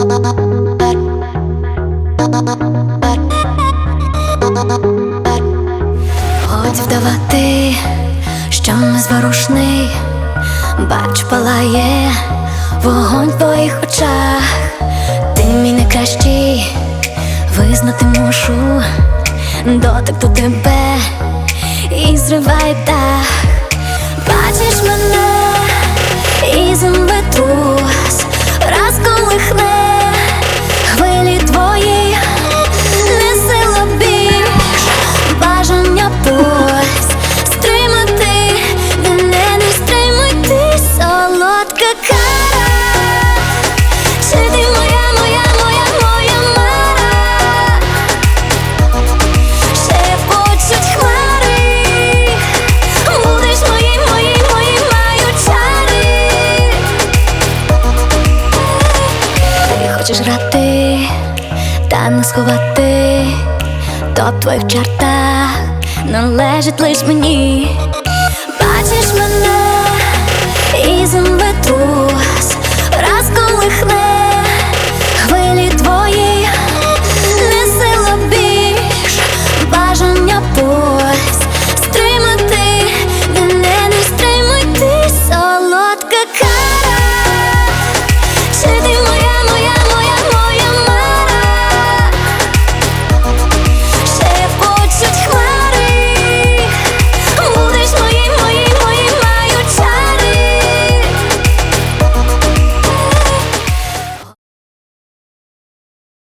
Годі вдавати, що ми зворушний, бач, палає вогонь в твоїх очах, ти мій найкращий, визнати мушу, дотик до тебе і зриває дах. хочеш грати, та не сховати, до твоїх чарта належить лиш мені, бачиш мене.